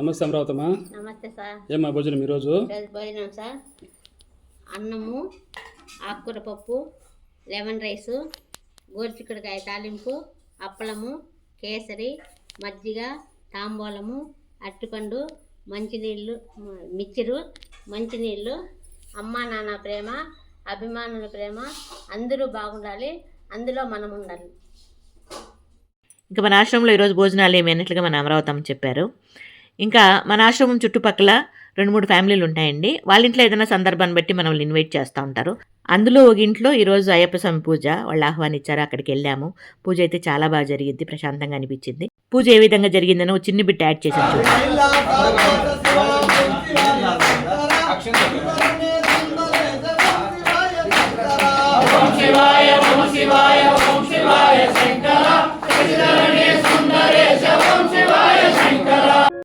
నమస్తే అమరావతమ్మా. నమస్తే సార్. ఏమ్మా భోజనం ఈరోజు? భోజనం సార్. అన్నము ఆకుకూర పప్పు లెమన్ రైసు గోరుచిక్కుడుకాయ తాలింపు అప్పలము కేసరి మజ్జిగ తాంబూలము అరటిపండు మంచినీళ్ళు మిక్చరు మంచినీళ్ళు అమ్మా నాన్న ప్రేమ అభిమానుల ప్రేమ అందరూ బాగుండాలి అందులో మనం ఉండాలి. ఇంకా మన ఆశ్రమంలో ఈరోజు భోజనాలు ఏమి అన్నట్లుగా మన అమరావతమ్మ చెప్పారు. ఇంకా మన ఆశ్రమం చుట్టుపక్కల రెండు మూడు ఫ్యామిలీలు ఉంటాయండి. వాళ్ళ ఇంట్లో ఏదైనా సందర్భాన్ని బట్టి మనల్ని ఇన్వైట్ చేస్తూ ఉంటారు. అందులో ఒక ఇంట్లో ఈరోజు అయ్యప్ప స్వామి పూజ వాళ్ళు ఆహ్వానించారు అక్కడికి వెళ్ళాము. పూజ అయితే చాలా బాగా జరిగింది ప్రశాంతంగా అనిపించింది. పూజ ఏ విధంగా జరిగిందని ఒక చిన్న బిట్ యాడ్ చేసి చూడండి.